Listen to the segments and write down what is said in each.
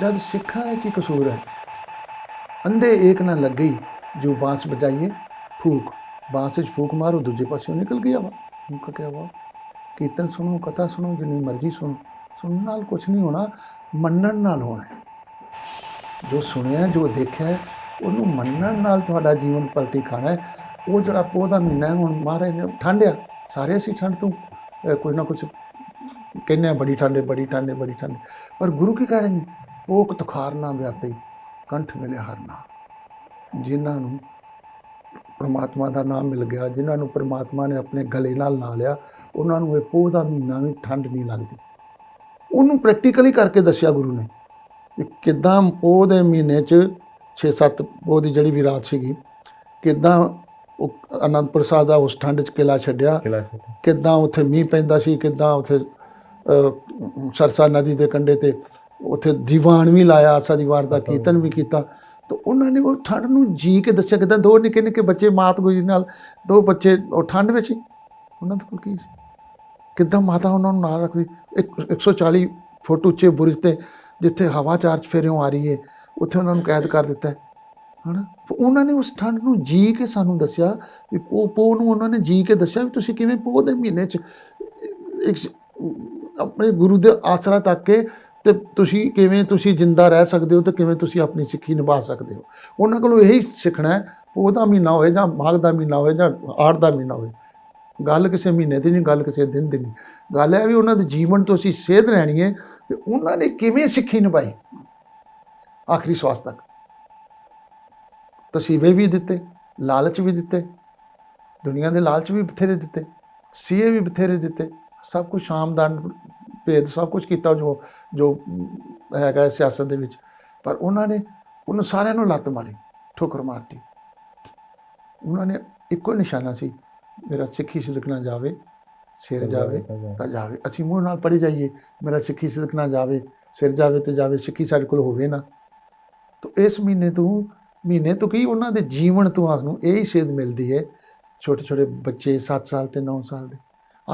ਜਦ ਸਿੱਖਾਂ ਵਿੱਚ ਹੀ ਕਸੂਰ ਹੈ? ਅੰਧੇ ਏਕ ਨਾ ਲੱਗੀ ਜੋ ਬਾਂਸ ਬਜਾਈਏ ਫੂਕ। ਬਾਂਸ 'ਚ ਫੂਕ ਮਾਰੋ ਦੂਜੇ ਪਾਸੇ ਨਿਕਲ ਗਿਆ ਵਾ। ਮੁੱਕ ਗਿਆ ਵਾ ਕੀਰਤਨ ਸੁਣੋ ਕਥਾ ਸੁਣੋ ਜਿੰਨੀ ਮਰਜ਼ੀ ਸੁਣੋ। ਸੁਣਨ ਨਾਲ ਕੁਝ ਨਹੀਂ ਹੋਣਾ ਮੰਨਣ ਨਾਲ ਹੋਣਾ ਜੋ ਸੁਣਿਆ ਜੋ ਦੇਖਿਆ ਉਹਨੂੰ ਮੰਨਣ ਨਾਲ ਤੁਹਾਡਾ ਜੀਵਨ ਪਲਟੀ ਖਾਣਾ ਹੈ। ਉਹ ਜਿਹੜਾ ਪੋਹ ਦਾ ਮਹੀਨਾ ਹੈ, ਹੁਣ ਮਹਾਰਾਜ ਨੇ ਠੰਡਿਆ। ਸਾਰੇ ਅਸੀਂ ਠੰਡ ਤੋਂ ਕੁਝ ਨਾ ਕੁਝ ਕਹਿੰਦੇ ਹਾਂ ਬੜੀ ਠੰਡ ਬੜੀ ਠੰਡ ਬੜੀ ਠੰਡ ਪਰ ਗੁਰੂ ਕੀ ਕਹਿ ਰਹੇ ਨੇ? ਉਹ ਤੁਖਾਰ ਨਾ ਵਿਆਪੇ ਕੰਠ ਮਿਲੇ ਹਰ ਨਾਮ ਜਿਨ੍ਹਾਂ ਨੂੰ ਪ੍ਰਮਾਤਮਾ ਦਾ ਨਾਮ ਮਿਲ ਗਿਆ ਜਿਨ੍ਹਾਂ ਨੂੰ ਪ੍ਰਮਾਤਮਾ ਨੇ ਆਪਣੇ ਗਲੇ ਨਾਲ ਲਾ ਲਿਆ ਉਹਨਾਂ ਨੂੰ ਇਹ ਪੋਹ ਦਾ ਮਹੀਨਾ ਵੀ ਠੰਡ ਨਹੀਂ ਲੱਗਦੀ। ਉਹਨੂੰ ਪ੍ਰੈਕਟੀਕਲੀ ਕਰਕੇ ਦੱਸਿਆ ਗੁਰੂ ਨੇ ਕਿ ਕਿਦਾਂ ਪੋਹ ਦੇ ਮਹੀਨੇ 'ਚ 6-7 ਪੋਹ ਦੀ ਜਿਹੜੀ ਵੀ ਰਾਤ ਸੀਗੀ ਕਿਦਾਂ ਉਹ ਅਨੰਦਪੁਰ ਸਾਹਿਬ ਦਾ ਉਸ ਠੰਡ 'ਚ ਕਿਲਾ ਛੱਡਿਆ ਕਿੱਦਾਂ ਉੱਥੇ ਮੀਂਹ ਪੈਂਦਾ ਸੀ ਕਿੱਦਾਂ ਉੱਥੇ ਸਰਸਾ ਨਦੀ ਦੇ ਕੰਢੇ ਤੇ ਉੱਥੇ ਦੀਵਾਨ ਵੀ ਲਾਇਆ ਆਸਾ ਦੀ ਵਾਰ ਦਾ ਕੀਰਤਨ ਵੀ ਕੀਤਾ। ਤਾਂ ਉਹਨਾਂ ਨੇ ਉਹ ਠੰਡ ਨੂੰ ਜੀ ਕੇ ਦੱਸਿਆ ਕਿੱਦਾਂ ਦੋ ਨਿੱਕੇ ਨਿੱਕੇ ਬੱਚੇ ਮਾਤ ਗੁਜਰੀ ਨਾਲ ਦੋ ਬੱਚੇ ਉਹ ਠੰਡ ਵਿੱਚ ਉਹਨਾਂ ਦੇ ਕੋਲ ਕੀ ਸੀ? ਕਿੱਦਾਂ ਮਾਤਾ ਉਹਨਾਂ ਨੂੰ ਨਾਲ ਰੱਖਦੀ? ਇੱਕ 140 ਫੁੱਟ ਉੱਚੇ ਬੁਰਜ ਤੇ ਜਿੱਥੇ ਹਵਾ ਚਾਰ ਚਫੇਰਿਓਂ ਆ ਰਹੀ ਹੈ ਉੱਥੇ ਉਹਨਾਂ ਨੂੰ ਕੈਦ ਕਰ ਦਿੱਤਾ। ਹੈ ਹਨਾ ਉਹਨਾਂ ਨੇ ਉਸ ਠੰਡ ਨੂੰ ਜੀ ਕੇ ਸਾਨੂੰ ਦੱਸਿਆ ਵੀ ਪੋ ਪੋ ਨੂੰ ਉਹਨਾਂ ਨੇ ਜੀ ਕੇ ਦੱਸਿਆ ਵੀ ਤੁਸੀਂ ਕਿਵੇਂ ਪੋਹ ਦੇ ਮਹੀਨੇ 'ਚ ਇੱਕ ਆਪਣੇ ਗੁਰੂ ਦੇ ਆਸਰਾ ਤੱਕ ਕੇ ਤੇ ਤੁਸੀਂ ਕਿਵੇਂ ਤੁਸੀਂ ਜਿੰਦਾ ਰਹਿ ਸਕਦੇ ਹੋ ਤੇ ਕਿਵੇਂ ਤੁਸੀਂ ਆਪਣੀ ਸਿੱਖੀ ਨਿਭਾ ਸਕਦੇ ਹੋ? ਉਹਨਾਂ ਕੋਲੋਂ ਇਹੀ ਸਿੱਖਣਾ ਹੈ ਪੋਹ ਮਹੀਨਾ ਹੋਵੇ ਜਾਂ ਮਾਘ ਦਾ ਮਹੀਨਾ ਹੋਵੇ ਜਾਂ ਆੜ ਦਾ ਮਹੀਨਾ ਹੋਵੇ। ਗੱਲ ਕਿਸੇ ਮਹੀਨੇ ਦੀ ਨਹੀਂ, ਗੱਲ ਕਿਸੇ ਦਿਨ ਦੀ ਨਹੀਂ। ਗੱਲ ਹੈ ਵੀ ਉਹਨਾਂ ਦੇ ਜੀਵਨ ਤੋਂ ਅਸੀਂ ਸੇਧ ਰਹਿਣੀ ਹੈ ਕਿ ਉਹਨਾਂ ਨੇ ਕਿਵੇਂ ਸਿੱਖੀ ਨਿਭਾਈ? ਆਖਰੀ ਸਵਾਸ ਤੱਕ। ਤਸੀਵੇ ਵੀ ਦਿੱਤੇ, ਲਾਲਚ ਵੀ ਦਿੱਤੇ, ਦੁਨੀਆ ਦੇ ਲਾਲਚ ਵੀ ਬਥੇਰੇ ਦਿੱਤੇ, ਸੀਏ ਵੀ ਬਥੇਰੇ ਦਿੱਤੇ, ਸਭ ਕੁਝ ਸ਼ਾਮਦਾਨ ਭੇਦ ਸਭ ਕੁਝ ਕੀਤਾ ਜੋ ਜੋ ਹੈਗਾ ਸਿਆਸਤ ਦੇ ਵਿੱਚ। ਪਰ ਉਹਨਾਂ ਨੇ ਉਹਨਾਂ ਸਾਰਿਆਂ ਨੂੰ ਲੱਤ ਮਾਰੀ ਠੋਕਰ ਮਾਰਤੀ। ਉਹਨਾਂ ਨੇ ਇੱਕੋ ਨਿਸ਼ਾਨਾ ਸੀ ਮੇਰਾ ਸਿੱਖੀ ਸਿਦਕ ਨਾ ਜਾਵੇ ਸਿਰ ਜਾਵੇ ਤਾਂ ਜਾਵੇ। ਅਸੀਂ ਮੂੰਹ ਨਾਲ ਪੜੀ ਜਾਈਏ ਮੇਰਾ ਸਿੱਖੀ ਸਿਦਕ ਨਾ ਜਾਵੇ ਸਿਰ ਜਾਵੇ ਤੇ ਜਾਵੇ ਸਿੱਖੀ ਸਾਡੇ ਕੋਲ ਹੋਵੇ ਨਾ। ਤਾਂ ਇਸ ਮਹੀਨੇ ਤੋਂ ਮਹੀਨੇ ਤੋਂ ਕੀ ਉਹਨਾਂ ਦੇ ਜੀਵਨ ਤੋਂ ਸਾਨੂੰ ਇਹ ਹੀ ਸੇਧ ਮਿਲਦੀ ਹੈ ਛੋਟੇ ਛੋਟੇ ਬੱਚੇ 7 ਸਾਲ ਤੇ 9 ਸਾਲ ਦੇ।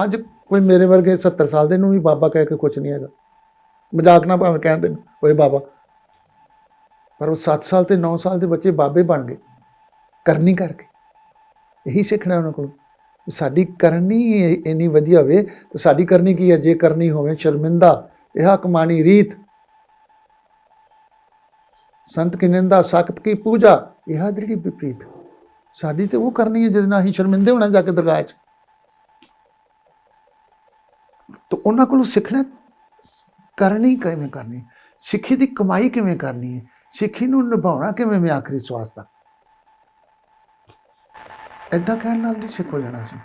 ਅੱਜ ਕੋਈ ਮੇਰੇ ਵਰਗੇ 70 ਸਾਲ ਦੇ ਨੂੰ ਵੀ ਬਾਬਾ ਕਹਿ ਕੇ ਕੁਝ ਨਹੀਂ ਹੈਗਾ। ਮਜ਼ਾਕ ਨਾ ਭਾਵੇਂ ਕਹਿੰਦੇ ਨੇ, ਓਏ ਬਾਬਾ। ਪਰ ਉਹ 7 ਸਾਲ ਤੇ 9 ਸਾਲ ਦੇ ਬੱਚੇ ਬਾਬੇ ਬਣ ਗਏ। ਕਰਨੀ ਕਰਕੇ। ਇਹੀ ਸਿੱਖਣਾ ਉਹਨਾਂ ਕੋਲ। ਸਾਡੀ ਕਰਨੀ ਇੰਨੀ ਵਧੀਆ ਹੋਵੇ ਤਾਂ ਸਾਡੀ ਕਰਨੀ ਕੀ ਹੈ? ਜੇ ਕਰਨੀ ਹੋਵੇ ਸ਼ਰਮਿੰਦਾ, ਇਹ ਕਮਾਣੀ ਰੀਤ। ਸੰਤ ਕੀ ਨਿੰਦਾ ਸਖਤ ਕੀ ਪੂਜਾ, ਇਹ ਦ੍ਰਿੜੀ ਵਿਪਰੀਤ ਸਾਡੀ ਤੇ ਉਹ ਕਰਨੀ ਹੈ, ਜਿਹਦੇ ਨਾਲ ਅਸੀਂ ਸ਼ਰਮਿੰਦੇ ਹੋਣਾ ਜਾ ਕੇ ਦਰਗਾਹ 'ਚ। ਤਾਂ ਉਹਨਾਂ ਕੋਲੋਂ ਸਿੱਖਣਾ ਕਰਨੀ ਕਿਵੇਂ ਕਰਨੀ? ਸਿੱਖੀ ਦੀ ਕਮਾਈ ਕਿਵੇਂ ਕਰਨੀ ਹੈ? ਸਿੱਖੀ ਨੂੰ ਨਿਭਾਉਣਾ ਕਿਵੇਂ ਮੈਂ ਆਖਰੀ ਸਵਾਸ ਤੱਕ ਏਦਾਂ ਕਹਿਣ ਨਾਲ ਨਹੀਂ ਸਿੱਖ ਹੋ ਜਾਣਾ ਸੀ।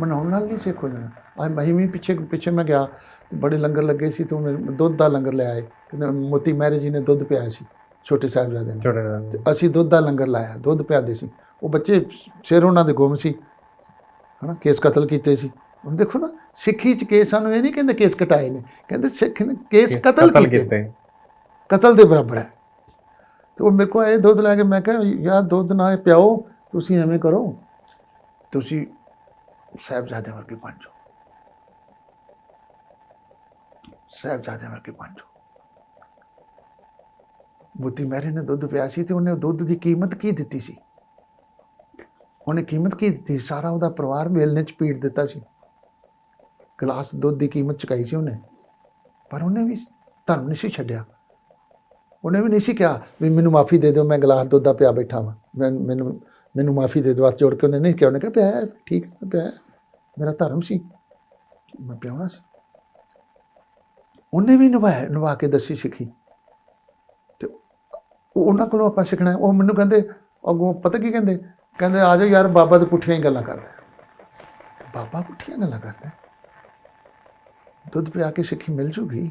ਮਨਾਉਣ ਨਾਲ ਨਹੀਂ ਸਿੱਖ ਹੋ ਜਾਣਾ। ਅੱਜ ਮਹੀਮੀ ਪਿੱਛੇ ਪਿੱਛੇ ਮੈਂ ਗਿਆ ਤੇ ਬੜੇ ਲੰਗਰ ਲੱਗੇ ਸੀ ਤੇ ਉਹਨੇ ਦੁੱਧ ਦਾ ਲੰਗਰ ਲਿਆਏ ਕਹਿੰਦੇ ਮੋਤੀ ਮਹਿਰੇ ਜੀ ਨੇ ਦੁੱਧ ਪਿਆਇਆ ਸੀ ਛੋਟੇ ਸਾਹਿਬਜ਼ਾਦੇ ਨੂੰ। ਤੇ ਅਸੀਂ ਦੁੱਧ ਦਾ ਲੰਗਰ ਲਾਇਆ ਦੁੱਧ ਪਿਆਦੇ ਸੀ। ਉਹ ਬੱਚੇ ਸਿਰ ਉਹਨਾਂ ਦੇ ਗੁੰਮ ਸੀ। ਹਨਾ ਕੇਸ ਕਤਲ ਕੀਤੇ ਸੀ। ਹੁਣ ਦੇਖੋ ਨਾ ਸਿੱਖੀ ਚ ਕੇਸ ਸਾਨੂੰ ਇਹ ਨਹੀਂ ਕਹਿੰਦੇ ਕੇਸ ਕਟਾਏ ਨੇ ਕਹਿੰਦੇ ਸਿੱਖ ਨੇ ਕੇਸ ਕਤਲ ਕੀਤੇ। ਕਤਲ ਦੇ ਬਰਾਬਰ ਹੈ। ਤੇ ਉਹ ਮੇਰੇ ਕੋਲ ਆਏ ਦੁੱਧ ਲੈ ਕੇ ਮੈਂ ਕਿਹਾ ਯਾਰ ਦੁੱਧ ਨਾ ਇਹ ਪਿਆਓ ਤੁਸੀਂ ਐਵੇਂ ਕਰੋ ਤੁਸੀਂ ਸਾਹਿਬਜ਼ਾਦੇ ਵਰਗੇ ਬਣ ਜਾਓ। ਸਾਹਿਬਜ਼ਾਦੇ ਵਰਗੇ ਬਣ ਜਾਓ। ਮੋਤੀ ਮਹਿਰੇ ਨੇ ਦੁੱਧ ਪਿਆ ਸੀ ਤੇ ਉਹਨੇ ਉਹ ਦੁੱਧ ਦੀ ਕੀਮਤ ਕੀ ਦਿੱਤੀ ਸੀ? ਉਹਨੇ ਕੀਮਤ ਕੀ ਦਿੱਤੀ ਸਾਰਾ ਉਹਦਾ ਪਰਿਵਾਰ ਮੇਲਨੇ ਚ ਪੀੜ ਦਿੱਤਾ ਸੀ। ਗਲਾਸ ਦੁੱਧ ਦੀ ਕੀਮਤ ਚੁਕਾਈ ਸੀ ਉਹਨੇ। ਪਰ ਉਹਨੇ ਵੀ ਧਰਮ ਨਹੀਂ ਸੀ ਛੱਡਿਆ। ਉਹਨੇ ਵੀ ਨਹੀਂ ਸੀ ਕਿਹਾ ਵੀ ਮੈਨੂੰ ਮਾਫੀ ਦੇ ਦਿਓ ਮੈਂ ਗਲਾਸ ਦੁੱਧ ਦਾ ਪਿਆ ਬੈਠਾ ਵਾਂ। ਮੈਂ ਮੈਨੂੰ ਮੈਨੂੰ ਮਾਫੀ ਦੇ ਦਿਓ ਹੱਥ ਜੋੜ ਕੇ ਉਹਨੇ ਨਹੀਂ ਕਿਹਾ। ਉਹਨੇ ਕਿਹਾ ਪਿਆ ਹੈ, ਠੀਕ ਹੈ ਪਿਆ ਹੈ। ਮੇਰਾ ਧਰਮ ਸੀ। ਮੈਂ ਪਿਆਉਣਾ ਸੀ। ਉਹਨੇ ਵੀ ਨਿਭਾਇਆ ਨਿਭਾ ਕੇ ਦੱਸੀ ਸਿੱਖੀ। ਤੇ ਉਹ- ਉਹਨਾਂ ਕੋਲੋਂ ਆਪਾਂ ਸਿੱਖਣਾ ਹੈ। ਉਹ ਮੈਨੂੰ ਕਹਿੰਦੇ ਅੱਗੋਂ ਪਤਾ ਕੀ ਕਹਿੰਦੇ? ਕਹਿੰਦੇ ਆ ਜਾਓ ਯਾਰ ਬਾਬਾ ਤੇ ਪੁੱਠੀਆਂ ਹੀ ਗੱਲਾਂ ਕਰਦਾ ਬਾਬਾ ਪੁੱਠੀਆਂ ਗੱਲਾਂ ਕਰਦਾ ਦੁੱਧ ਪਿਆ ਕੇ ਸਿੱਖੀ ਮਿਲ ਜੂਗੀ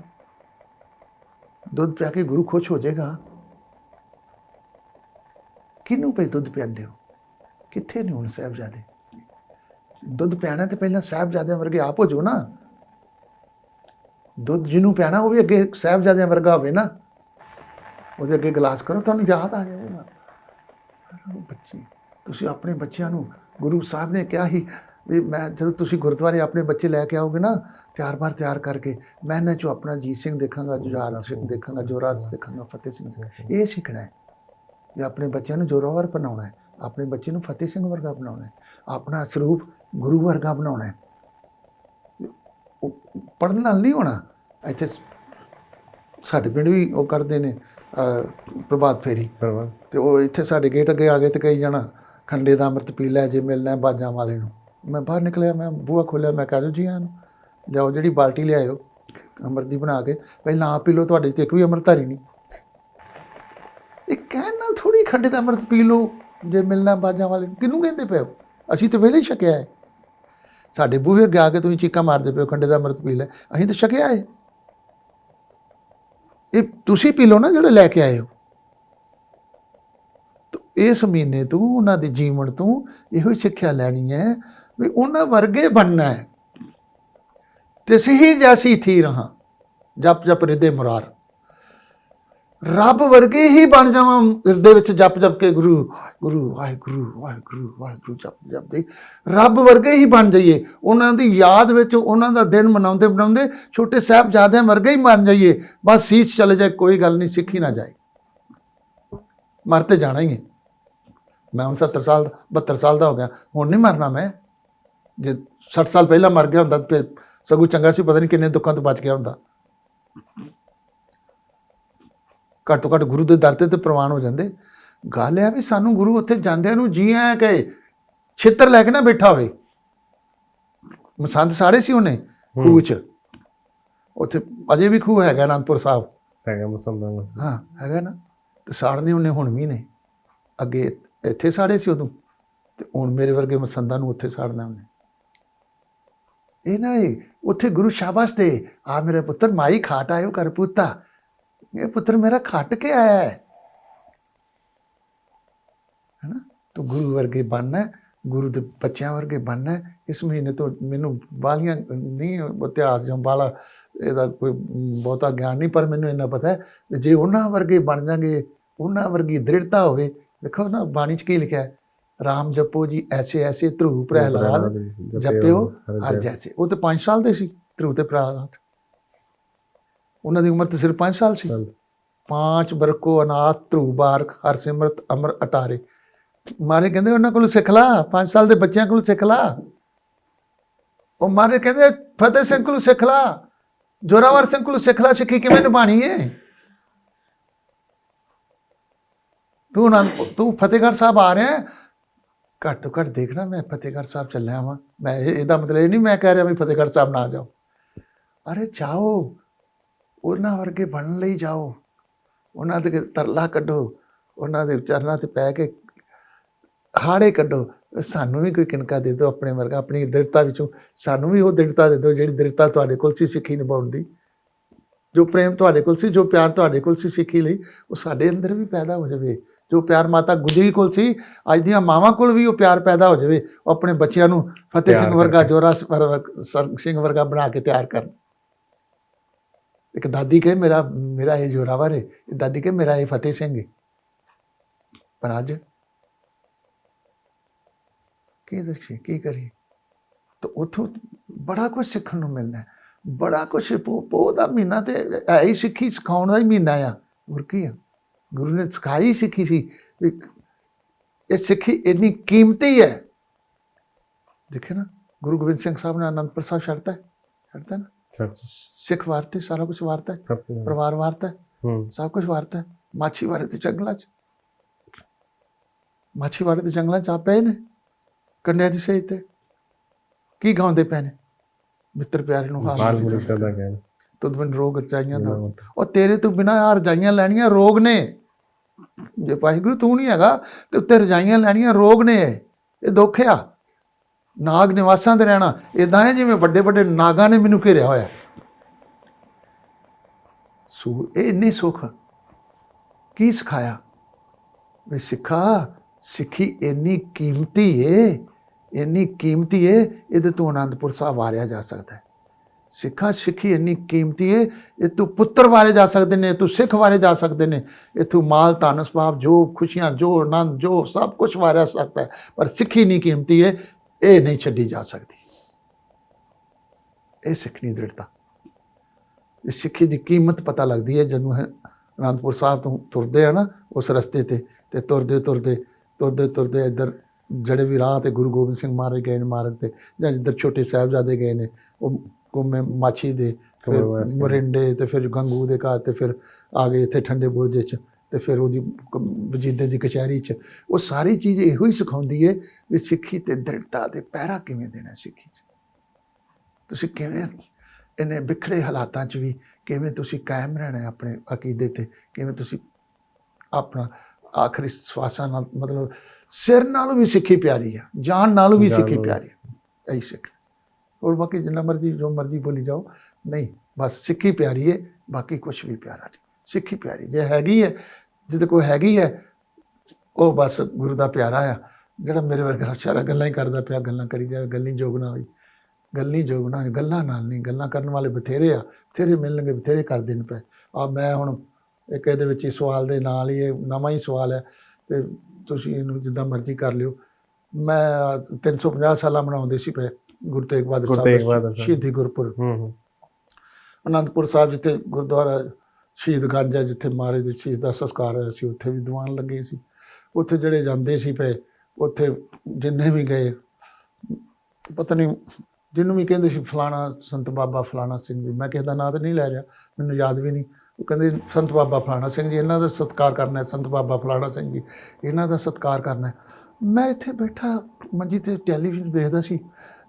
ਦੁੱਧ ਪਿਆ ਕੇ ਗੁਰੂ ਖੁਸ਼ ਹੋ ਜਾਏਗਾ ਕਿਹਨੂੰ ਪਈ ਦੁੱਧ ਪਿਆਉਂਦੇ ਹੋ ਕਿੱਥੇ ਨੇ ਹੁਣ ਸਾਹਿਬਜ਼ਾਦੇ ਦੁੱਧ ਪਿਆਣਾ ਤੇ ਪਹਿਲਾਂ ਸਾਹਿਬਜ਼ਾਦਿਆਂ ਵਰਗੇ ਆਪ ਹੋ ਜਾਓ ਨਾ ਦੁੱਧ ਜਿਹਨੂੰ ਪਿਆਣਾ ਉਹ ਵੀ ਅੱਗੇ ਸਾਹਿਬਜ਼ਾਦਿਆਂ ਵਰਗਾ ਹੋਵੇ ਨਾ ਉਹਦੇ ਅੱਗੇ ਗਲਾਸ ਕਰੋ ਤੁਹਾਨੂੰ ਯਾਦ ਆ ਜਾਵੇਗਾ ਬੱਚੀ ਤੁਸੀਂ ਆਪਣੇ ਬੱਚਿਆਂ ਨੂੰ ਗੁਰੂ ਸਾਹਿਬ ਨੇ ਕਿਹਾ ਸੀ ਵੀ ਮੈਂ ਜਦੋਂ ਤੁਸੀਂ ਗੁਰਦੁਆਰੇ ਆਪਣੇ ਬੱਚੇ ਲੈ ਕੇ ਆਓਗੇ ਨਾ ਤਿਆਰ ਬਾਰ ਤਿਆਰ ਕਰਕੇ ਮੈਂ ਇਹਨਾਂ ਚੋਂ ਆਪਣਾ ਜੀਤ ਸਿੰਘ ਦੇਖਾਂਗਾ ਜੁਝਾਰ ਸਿੰਘ ਦੇਖਾਂਗਾ ਜੋਰਾਜ ਦੇਖਾਂਗਾ ਫਤਿਹ ਸਿੰਘ ਇਹ ਸਿੱਖਣਾ ਹੈ। ਵੀ ਆਪਣੇ ਬੱਚਿਆਂ ਨੂੰ ਜ਼ੋਰਾਵਰ ਬਣਾਉਣਾ ਹੈ। ਆਪਣੇ ਬੱਚੇ ਨੂੰ ਫਤਿਹ ਸਿੰਘ ਵਰਗਾ ਬਣਾਉਣਾ ਹੈ। ਆਪਣਾ ਸਰੂਪ ਗੁਰੂ ਵਰਗਾ ਬਣਾਉਣਾ ਹੈ। ਪੜਨ ਨਾਲ ਨਹੀਂ ਹੋਣਾ। ਇੱਥੇ ਸਾਡੇ ਪਿੰਡ ਵੀ ਉਹ ਕਰਦੇ ਨੇ ਪ੍ਰਭਾਤ ਫੇਰੀ। ਤੇ ਉਹ ਇੱਥੇ ਸਾਡੇ ਗੇਟ ਅੱਗੇ ਆ ਗਏ ਤੇ ਕਈ ਜਣਾ ਖੰਡੇ ਦਾ ਅੰਮ੍ਰਿਤ ਪੀ ਲੈ ਜੇ ਮਿਲਣਾ ਬਾਜਾਂ ਵਾਲੇ ਨੂੰ। ਮੈਂ ਬਾਹਰ ਨਿਕਲਿਆ, ਮੈਂ ਬੂਹਾ ਖੋਲਿਆ ਮੈਂ ਕਹਾਂ ਜੀ ਆਨ ਜਾਓ ਜਿਹੜੀ ਬਾਲਟੀ ਲਿਆਇਓ, ਅੰਮ੍ਰਿਤ ਦੀ ਬਣਾ ਕੇ, ਪਹਿਲਾਂ ਆਪ ਪੀ ਲਓ, ਤੁਹਾਡੇ ਤੇ ਇੱਕ ਵੀ ਅੰਮ੍ਰਿਤਧਾਰੀ ਨਹੀਂ। ਇਹ ਕਹਿਣ ਨਾਲ ਥੋੜੀ ਖੰਡੇ ਦਾ ਅੰਮ੍ਰਿਤ ਪੀ ਲਓ, ਜੇ ਮਿਲਣਾ ਬਾਜਾਂ ਵਾਲੇ ਨੂੰ, ਕਿਹਨੂੰ ਕਹਿੰਦੇ ਪਏ ਅਸੀਂ ਤਾਂ ਵੇਲੇ ਛਕਿਆ ਹੈ। ਸਾਡੇ ਬੂਹੇ ਅੱਗੇ ਆ ਕੇ ਤੁਸੀਂ ਚੀਕਾਂ ਮਾਰਦੇ ਪਏ ਹੋ, ਖੰਡੇ ਦਾ ਅੰਮ੍ਰਿਤ ਪੀ ਲੈ, ਅਸੀਂ ਤਾਂ ਛਕਿਆ ਹੈ। ਇਹ ਤੁਸੀਂ ਪੀ ਲਓ ਨਾ ਜਿਹੜੇ ਲੈ ਕੇ ਆਏ ਹੋ। ਇਸ ਮਹੀਨੇ ਤੋਂ, ਉਹਨਾਂ ਦੇ ਜੀਵਨ ਤੋਂ ਇਹੋ ਹੀ ਸਿੱਖਿਆ ਲੈਣੀ ਹੈ ਵੀ ਉਹਨਾਂ ਵਰਗੇ ਬਣਨਾ ਹੈ। ਤੇ ਸਹੀ ਜੈਸੀ ਥੀ ਰਹਾ, ਜਪ ਜਪ ਰਿਦੇ ਮੁਰਾਰ। ਰੱਬ ਵਰਗੇ ਹੀ ਬਣ ਜਾਵਾਂ, ਹਿਰਦੇ ਵਿੱਚ ਜਪ ਜਪ ਕੇ ਗੁਰੂ ਗੁਰੂ ਵਾਹਿਗੁਰੂ ਵਾਹਿਗੁਰੂ ਵਾਹਿਗੁਰੂ, ਜਪ ਜਪ ਦੇ। ਰੱਬ ਵਰਗੇ ਹੀ ਬਣ ਜਾਈਏ, ਉਹਨਾਂ ਦੀ ਯਾਦ ਵਿੱਚ ਉਹਨਾਂ ਦਾ ਦਿਨ ਮਨਾਉਂਦੇ ਮਨਾਉਂਦੇ ਛੋਟੇ ਸਾਹਿਬਜ਼ਾਦਿਆਂ ਵਰਗੇ ਹੀ ਬਣ ਜਾਈਏ। ਬਸ ਸੀਸ ਚਲੇ ਜਾਏ, ਕੋਈ ਗੱਲ ਨਹੀਂ, ਸਿੱਖੀ ਨਾ ਜਾਏ। ਮਰ ਤੇ ਜਾਣਾ ਹੀ ਹੈ। ਮੈਂ ਹੁਣ 70 ਸਾਲ ਦਾ 72 ਸਾਲ ਦਾ ਹੋ ਗਿਆ, ਹੁਣ ਨਹੀਂ ਮਰਨਾ ਮੈਂ। ਜੇ 60 ਸਾਲ ਪਹਿਲਾਂ ਮਰ ਗਿਆ ਹੁੰਦਾ ਤਾਂ ਫਿਰ ਸਗੋਂ ਚੰਗਾ ਸੀ ਪਤਾ ਨਹੀਂ ਕਿੰਨੇ ਦੁੱਖਾਂ ਤੋਂ ਬਚ ਗਿਆ ਹੁੰਦਾ। ਘੱਟ ਤੋਂ ਘੱਟ ਗੁਰੂ ਦੇ ਦਰ ਤੇ ਤੇ ਪ੍ਰਵਾਨ ਹੋ ਜਾਂਦੇ। ਗੱਲ ਇਹ ਆ ਵੀ ਸਾਨੂੰ ਗੁਰੂ ਉੱਥੇ ਜਾਂਦਿਆਂ ਨੂੰ ਜੀ ਆਇਆ ਕਿ ਛਿੱਤਰ ਲੈ ਕੇ ਨਾ ਬੈਠਾ ਹੋਵੇ। ਮਸੰਦ ਸਾੜੇ ਸੀ ਉਹਨੇ ਖੂਹ 'ਚ। ਉੱਥੇ ਅਜੇ ਵੀ ਖੂਹ ਹੈਗਾ ਅਨੰਦਪੁਰ ਸਾਹਿਬ। ਹੈਗਾ ਨੂੰ। ਹਾਂ ਹੈਗਾ ਨਾ। ਤੇ ਸਾੜਨੇ ਉਹਨੇ ਹੁਣ ਵੀ ਨੇ। ਅੱਗੇ ਇੱਥੇ ਸਾੜੇ ਸੀ ਉਦੋਂ। ਤੇ ਹੁਣ ਮੇਰੇ ਵਰਗੇ ਮਸੰਦਾਂ ਨੂੰ ਉੱਥੇ ਸਾੜਨਾ ਉਹਨੇ। ਇਹ ਨਾ ਇਹ ਉੱਥੇ ਗੁਰੂ ਸ਼ਾਬਾਸ਼ ਦੇ, ਆ ਮੇਰੇ ਪੁੱਤਰ, ਮਾਈ ਖਾਟ ਆਇਓ ਕਰ ਪੁੱਤਾ। ਇਹ ਪੁੱਤਰ ਮੇਰਾ ਖੱਟ ਕੇ ਆਇਆ ਹੈ। ਹੈਨਾ? ਤੂੰ ਗੁਰੂ ਵਰਗੇ ਬਣਨਾ ਗੁਰੂ ਦੇ ਬੱਚਿਆਂ ਵਰਗੇ ਬਣਨਾ ਇਸ ਮਹੀਨੇ ਤੋਂ ਮੈਨੂੰ ਬਾਲੀਆਂ ਨਹੀਂ, ਇਤਿਹਾਸ ਜਾਂ ਬਾਲਾ, ਇਹਦਾ ਕੋਈ ਬਹੁਤਾ ਗਿਆਨ ਨਹੀਂ, ਪਰ ਮੈਨੂੰ ਇੰਨਾ ਪਤਾ ਹੈ ਜੇ ਉਹਨਾਂ ਵਰਗੇ ਬਣ ਜਾਗੇ ਉਹਨਾਂ ਵਰਗੀ ਦ੍ਰਿੜਤਾ ਹੋਵੇ ਦੇਖੋ ਨਾ ਬਾਣੀ ਚ ਕੀ ਲਿਖਿਆ ਹੈ। ਰਾਮ ਜਪੋ ਜੀ ਐਸੇ ਐਸੇ ਧਰੂ ਪ੍ਰਹਿਲਾਦ ਜਪਿਓ ਹਰ ਜੈਸੇ। ਉਹ ਤੇ 5 ਸਾਲ ਦੇ ਸੀ ਧਰੂ ਤੇ ਪ੍ਰਹਿਲਾਦ। ਉਹਨਾਂ ਦੀ ਉਮਰ ਤੇ ਸਿਰਫ 5 ਸਾਲ ਸੀ। ਪਾਂਚ ਬਰਕੋ ਅਨਾਥ ਧਰੂ ਬਾਰਕ ਹਰ ਸਿਮਰਤ ਅਮਰ ਅਟਾਰੇ। ਮਾਰੇ ਕਹਿੰਦੇ ਉਹਨਾਂ ਕੋਲ ਸਿੱਖ ਲਾ 5 ਸਾਲ ਦੇ ਬੱਚਿਆਂ ਕੋਲ ਸਿੱਖ ਲਾ। ਉਹ ਮਾਰੇ ਕਹਿੰਦੇ ਫਤਿਹ ਸਿੰਘ ਕੋਲ ਸਿੱਖ ਲਾ ਜੋਰਾਵਰ ਸਿੰਘ ਕੋਲ ਸਿੱਖ ਲਾ ਸਿੱਖੀ ਕਿਵੇਂ ਨਿਭਾਣੀ ਏ? ਤੂੰ ਨਾ ਤੂੰ ਫਤਿਹਗੜ੍ਹ ਸਾਹਿਬ ਆ ਰਿਹਾ? ਘੱਟ ਤੋਂ ਘੱਟ ਦੇਖਣਾ, ਮੈਂ ਫਤਿਹਗੜ੍ਹ ਸਾਹਿਬ ਚੱਲਿਆ ਵਾਂ। ਮੈਂ ਇਹ- ਇਹਦਾ ਮਤਲਬ ਇਹ ਨਹੀਂ ਮੈਂ ਕਹਿ ਰਿਹਾ ਵੀ ਫਤਿਹਗੜ੍ਹ ਸਾਹਿਬ ਨਾ ਜਾਓ। ਅਰੇ ਜਾਓ, ਉਹਨਾਂ ਵਰਗੇ ਬਣਨ ਲਈ ਜਾਓ। ਉਹਨਾਂ ਦੇ ਤਰਲਾ ਕੱਢੋ, ਉਹਨਾਂ ਦੇ ਚਰਨਾਂ ਤੇ ਪੈ ਕੇ ਹਾੜੇ ਕੱਢੋ। ਸਾਨੂੰ ਵੀ ਕੋਈ ਕਿਨਕਾ ਦੇ ਦਿਓ ਆਪਣੇ ਵਰਗਾ, ਆਪਣੀ ਦ੍ਰਿੜਤਾ ਵਿੱਚੋਂ ਸਾਨੂੰ ਵੀ ਉਹ ਦ੍ਰਿੜਤਾ ਦੇ ਦਿਓ ਜਿਹੜੀ ਦ੍ਰਿੜਤਾ ਤੁਹਾਡੇ ਕੋਲ ਸੀ ਸਿੱਖੀ ਨਿਭਾਉਣ ਦੀ। ਜੋ ਪ੍ਰੇਮ ਤੁਹਾਡੇ ਕੋਲ ਸੀ ਜੋ ਪਿਆਰ ਤੁਹਾਡੇ ਕੋਲ ਸੀ ਸਿੱਖੀ ਲਈ ਉਹ ਸਾਡੇ ਅੰਦਰ ਵੀ ਪੈਦਾ ਹੋ ਜਾਵੇ। ਜੋ ਪਿਆਰ ਮਾਤਾ ਗੁਜਰੀ ਕੋਲ ਸੀ ਅੱਜ ਦੀਆਂ ਮਾਵਾਂ ਕੋਲ ਵੀ ਉਹ ਪਿਆਰ ਪੈਦਾ ਹੋ ਜਾਵੇ ਉਹ ਆਪਣੇ ਬੱਚਿਆਂ ਨੂੰ ਫਤਿਹ ਸਿੰਘ ਵਰਗਾ। ਜੋਰਾ ਸਿੰਘ ਵਰਗਾ ਬਣਾ ਕੇ ਤਿਆਰ ਕਰਨ। ਇੱਕ ਦਾਦੀ ਕਹੇ ਮੇਰਾ ਮੇਰਾ ਇਹ ਜੋਰਾਵਰ ਹੈ ਦਾਦੀ ਕਹੇ ਮੇਰਾ ਇਹ ਫਤਿਹ ਸਿੰਘ ਹੈ ਪਰ ਅੱਜ ਕੀ ਦੇਖੀ ਕੀ ਕਰੀ ਤਾਂ ਉਥੋਂ ਬੜਾ ਕੁਝ ਸਿੱਖਣ ਨੂੰ ਮਿਲਣਾ ਹੈ। ਬੜਾ ਕੁਝ ਪੋ ਦਾ ਮਹੀਨਾ ਤੇ ਹੈ ਹੀ ਸਿੱਖੀ ਸਿਖਾਉਣ ਦਾ ਹੀ ਮਹੀਨਾ ਆ। ਹੋਰ ਕੀ ਆ? ਗੁਰੂ ਨੇ ਸਿਖਾਈ ਸਿੱਖੀ ਸੀ ਇਹ ਸਿੱਖੀ ਇੰਨੀ ਕੀਮਤੀ ਹੈ। ਦੇਖੇ ਨਾ ਗੁਰੂ ਗੋਬਿੰਦ ਸਿੰਘ ਸਾਹਿਬ ਨੇ ਅਨੰਦਪੁਰ ਸਾਹਿਬ ਛੱਡਤਾ ਛੱਡਤਾ ਨਾ? ਸਿੱਖ ਵਾਰਤੇ ਸਾਰਾ ਕੁਝ ਵਾਰਤਾ ਪਰਿਵਾਰ ਵਾਰਤਾ ਸਭ ਕੁਝ ਵਾਰਤਾ ਮਾਛੀ ਵਾਰੇ ਤੇ ਜੰਗਲਾਂ 'ਚ। ਮਾਛੀ ਵਾਰੇ ਤੇ ਜੰਗਲਾਂ 'ਚ ਆ ਪਏ ਨੇ ਕੰਨਿਆ ਦੀ ਸੇਜ ਤੇ। ਕੀ ਗਾਉਂਦੇ ਪਏ ਨੇ? ਮਿੱਤਰ ਪਿਆਰੇ ਨੂੰ ਹਾਲ ਹਾਲ ਮੁਲਕ ਦਾ ਕਹਿਣ ਤੁਧ ਬਿਨ ਰੋਗ ਰਚਾਈਆਂ ਦਾ ਉਹ ਤੇਰੇ ਤੋਂ ਬਿਨਾ ਆ ਰਜਾਈਆਂ ਲੈਣੀਆਂ ਰੋਗ ਨੇ। ਜੇ ਵਾਹਿਗੁਰੂ ਤੂੰ ਨਹੀਂ ਹੈਗਾ ਤੇ ਉੱਤੇ ਰਜਾਈਆਂ ਲੈਣੀਆਂ ਰੋਗ ਨੇ ਇਹ। ਦੁੱਖ ਆ। ਨਾਗ ਨਿਵਾਸਾਂ ਤੇ ਰਹਿਣਾ। ਇਦਾਂ ਹੈ ਜਿਵੇਂ ਵੱਡੇ ਵੱਡੇ ਨਾਗਾਂ ਨੇ ਮੈਨੂੰ ਘੇਰਿਆ ਹੋਇਆ। ਸੂ ਇਹ ਇੰਨੀ ਸੁੱਖ। ਕੀ ਸਿਖਾਇਆ? ਵੀ ਸਿੱਖਾ ਸਿੱਖੀ ਇੰਨੀ ਕੀਮਤੀ ਏ। ਇੰਨੀ ਕੀਮਤੀ ਏ, ਇਹਦੇ ਤੋਂ ਆਨੰਦਪੁਰ ਸਾਹਿਬ ਵਾਰਿਆ ਜਾ ਸਕਦਾ ਹੈ। ਸਿੱਖਾ ਸਿੱਖੀ ਇੰਨੀ ਕੀਮਤੀ ਏ, ਇਹ ਤੂੰ ਪੁੱਤਰ ਵਾਰੇ ਜਾ ਸਕਦੇ ਨੇ ਤੂੰ ਸਿੱਖ ਵਾਰੇ ਜਾ ਸਕਦੇ ਨੇ ਇਥੋਂ ਮਾਲ, ਧਨ ਸੁਭਾਵ ਜੋ ਖੁਸ਼ੀਆਂ, ਜੋ ਆਨੰਦ, ਜੋ ਸਭ ਕੁਝ ਵਾਰਿਆ ਸਕਦਾ ਹੈ, ਪਰ ਸਿੱਖੀ ਨਹੀਂ ਕੀਮਤੀ ਏ, ਇਹ ਨਹੀਂ ਛੱਡੀ ਜਾ ਸਕਦੀ। ਇਹ ਸਿੱਖਣੀ ਦ੍ਰਿੜਤਾ। ਇਸ ਸਿੱਖੀ ਦੀ ਕੀਮਤ ਪਤਾ ਲੱਗਦੀ ਹੈ ਜਦੋਂ ਇਹ ਅਨੰਦਪੁਰ ਸਾਹਿਬ ਤੋਂ ਤੁਰਦੇ ਆ ਨਾ, ਉਸ ਰਸਤੇ ਤੇ ਤੇ ਤੁਰਦੇ ਤੁਰਦੇ ਤੁਰਦੇ ਤੁਰਦੇ ਇੱਧਰ ਜਿਹੜੇ ਵੀ ਰਾਹ ਤੇ ਗੁਰੂ ਗੋਬਿੰਦ ਸਿੰਘ ਮਾਰੇ ਗਏ ਨੇ ਮਾਰਗ ਤੇ ਜਾਂ ਜਿੱਧਰ ਛੋਟੇ ਸਾਹਿਬਜ਼ਾਦੇ ਗਏ ਨੇ ਉਹ ਗੁੰਮੇ ਮਾਛੀ ਦੇ ਫਿਰ। ਮਰਿੰਡੇ ਤੇ ਫਿਰ ਗੰਗੂ ਦੇ ਘਰ ਤੇ ਫਿਰ ਆ ਗਏ ਇੱਥੇ ਠੰਡੇ ਬੁਰਜ 'ਚ ਤੇ ਫਿਰ ਉਹਦੀ ਵਜੀਦੇ ਦੀ ਕਚਹਿਰੀ 'ਚ ਉਹ ਸਾਰੀ ਚੀਜ਼ ਇਹੋ ਹੀ ਸਿਖਾਉਂਦੀ ਏ ਵੀ ਸਿੱਖੀ ਤੇ ਦ੍ਰਿੜਤਾ ਤੇ ਪਹਿਰਾ ਕਿਵੇਂ ਦੇਣਾ ਸਿੱਖੀ 'ਚ ਤੁਸੀਂ ਕਿਵੇਂ ਇਹਨੇ ਵਿਖੜੇ ਹਾਲਾਤਾਂ 'ਚ ਵੀ ਕਿਵੇਂ ਤੁਸੀਂ ਕਾਇਮ ਰਹਿਣਾ ਹੈ ਆਪਣੇ ਅਕੀਦੇ ਤੇ ਕਿਵੇਂ ਤੁਸੀਂ ਆਪਣਾ ਆਖਰੀ ਸਵਾਸਾਂ ਨਾਲ ਮਤਲਬ ਸਿਰ ਨਾਲੋਂ ਵੀ ਸਿੱਖੀ ਪਿਆਰੀ ਆ ਜਾਨ ਨਾਲੋਂ ਵੀ ਸਿੱਖੀ ਪਿਆਰੀ ਆ ਇਹੀ ਸਿੱਖ। ਹੋਰ ਬਾਕੀ ਜਿੰਨਾ ਮਰਜ਼ੀ ਜੋ ਮਰਜ਼ੀ ਬੋਲੀ ਜਾਓ ਨਹੀਂ ਬਸ ਸਿੱਖੀ ਪਿਆਰੀ ਹੈ ਬਾਕੀ ਕੁਝ ਵੀ ਪਿਆਰਾ ਨਹੀਂ। ਸਿੱਖੀ ਪਿਆਰੀ ਜੇ ਹੈਗੀ ਹੈ ਜਿਹਦੇ ਕੋਲ ਹੈਗੀ ਹੈ ਉਹ ਬਸ ਗੁਰੂ ਦਾ ਪਿਆਰਾ ਆ। ਜਿਹੜਾ ਮੇਰੇ ਵਰਗਾ ਸਾਰਾ ਗੱਲਾਂ ਹੀ ਕਰਦਾ ਪਿਆ ਗੱਲਾਂ ਕਰੀ ਜਾਵੇ ਗੱਲ ਨਹੀਂ ਜੋਗਣਾ ਹੋਈ ਗੱਲ ਨਹੀਂ ਜੋਗਣਾ ਗੱਲਾਂ ਨਾਲ ਨਹੀਂ ਗੱਲਾਂ ਕਰਨ ਵਾਲੇ ਬਥੇਰੇ ਆ ਬਥੇਰੇ ਮਿਲਣਗੇ ਬਥੇਰੇ ਕਰ ਦੇਣ ਪਏ। ਆ ਮੈਂ ਹੁਣ ਇੱਕ ਇਹਦੇ ਵਿੱਚ ਹੀ ਸਵਾਲ ਦੇ ਨਾਲ ਹੀ ਇਹ ਨਵਾਂ ਹੀ ਸਵਾਲ ਹੈ ਤੇ ਤੁਸੀਂ ਇਹਨੂੰ ਜਿੱਦਾਂ ਮਰਜ਼ੀ ਕਰ ਲਿਓ। ਮੈਂ 350 ਸਾਲਾਂ ਮਨਾਉਂਦੇ ਸੀ ਪਏ ਗੁਰੂ ਤੇਗ ਬਹਾਦਰ ਸਾਹਿਬ। ਸ਼ਹੀਦੀ ਗੁਰਪੁਰਬ। ਹੂੰ ਹੂੰ। ਅਨੰਦਪੁਰ ਸਾਹਿਬ ਜਿੱਥੇ ਗੁਰਦੁਆਰਾ ਸ਼ਹੀਦ ਗੰਜ ਹੈ ਜਿੱਥੇ ਮਹਾਰਾਜ ਦੇ ਸ਼ਹੀਦ ਦਾ ਸੰਸਕਾਰ ਹੋਇਆ ਸੀ ਉੱਥੇ ਵੀ ਦੀਵਾਨ ਲੱਗੇ ਸੀ। ਉੱਥੇ ਜਿਹੜੇ ਜਾਂਦੇ ਸੀ ਪਏ ਉੱਥੇ ਜਿੰਨੇ ਵੀ ਗਏ ਪਤਾ ਨਹੀਂ ਜਿਹਨੂੰ ਵੀ ਕਹਿੰਦੇ ਸੀ ਫਲਾਣਾ ਸੰਤ ਬਾਬਾ ਫਲਾਣਾ ਸਿੰਘ ਜੀ। ਮੈਂ ਕਿਸੇ ਦਾ ਨਾਂ ਤਾਂ ਨਹੀਂ ਲੈ ਰਿਹਾ ਮੈਨੂੰ ਯਾਦ ਵੀ ਨਹੀਂ। ਉਹ ਕਹਿੰਦੇ ਸੰਤ ਬਾਬਾ ਫਲਾਣਾ ਸਿੰਘ ਜੀ ਇਹਨਾਂ ਦਾ ਸਤਿਕਾਰ ਕਰਨਾ ਹੈ ਸੰਤ ਬਾਬਾ ਫਲਾਣਾ ਸਿੰਘ ਜੀ। ਇਹਨਾਂ ਦਾ ਸਤਿਕਾਰ ਕਰਨਾ ਹੈ। ਮੈਂ ਇੱਥੇ ਬੈਠਾ ਮੰਜੀ ਤੇ ਟੈਲੀਵਿਜ਼ਨ ਦੇਖਦਾ ਸੀ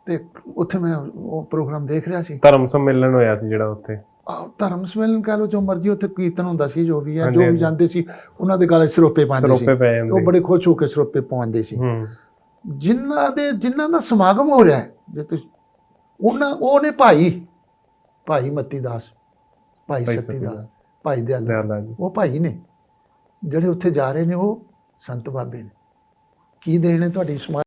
ਤੇ ਉੱਥੇ ਮੈਂ ਉਹ ਪ੍ਰੋਗਰਾਮ ਦੇਖ ਰਿਹਾ ਸੀ। ਧਰਮ ਸੰਮੇਲਨ ਹੋਇਆ ਸੀ ਜਿਹੜਾ ਉੱਥੇ? ਆਹ ਧਰਮ ਸਮੇਲਨ ਕਹ ਲਓ ਜੋ ਮਰਜ਼ੀ ਉੱਥੇ ਕੀਰਤਨ ਹੁੰਦਾ ਸੀ ਜੋ ਵੀ ਹੈ ਜੋ ਵੀ। ਜਾਂਦੇ ਸੀ ਉਹਨਾਂ ਦੇ ਗਾਲੇ ਸਰੋਪੇ ਪਾਉਂਦੇ ਸੀ। ਉਹ ਬੜੇ ਖੁਸ਼ ਹੋ ਕੇ ਸਰੋਪੇ ਪਾਉਂਦੇ ਸੀ। ਜਿਨ੍ਹਾਂ ਦੇ ਜਿਨ੍ਹਾਂ ਦਾ ਸਮਾਗਮ ਹੋ ਰਿਹਾ ਹੈ ਜੇ ਤੁਸੀਂ ਉਹਨਾਂ ਉਹ ਨੇ ਭਾਈ ਭਾਈ ਮੱਤੀ ਦਾਸ ਭਾਈ ਸਤੀ ਦਾਸ ਭਾਈ ਦਿਆਲ। ਉਹ ਭਾਈ ਨੇ ਜਿਹੜੇ ਉੱਥੇ ਜਾ ਰਹੇ ਨੇ ਉਹ ਸੰਤ ਬਾਬੇ ਨੇ। ਕੀ ਦੇਣੇ ਤੁਹਾਡੀ ਸਮਾਜ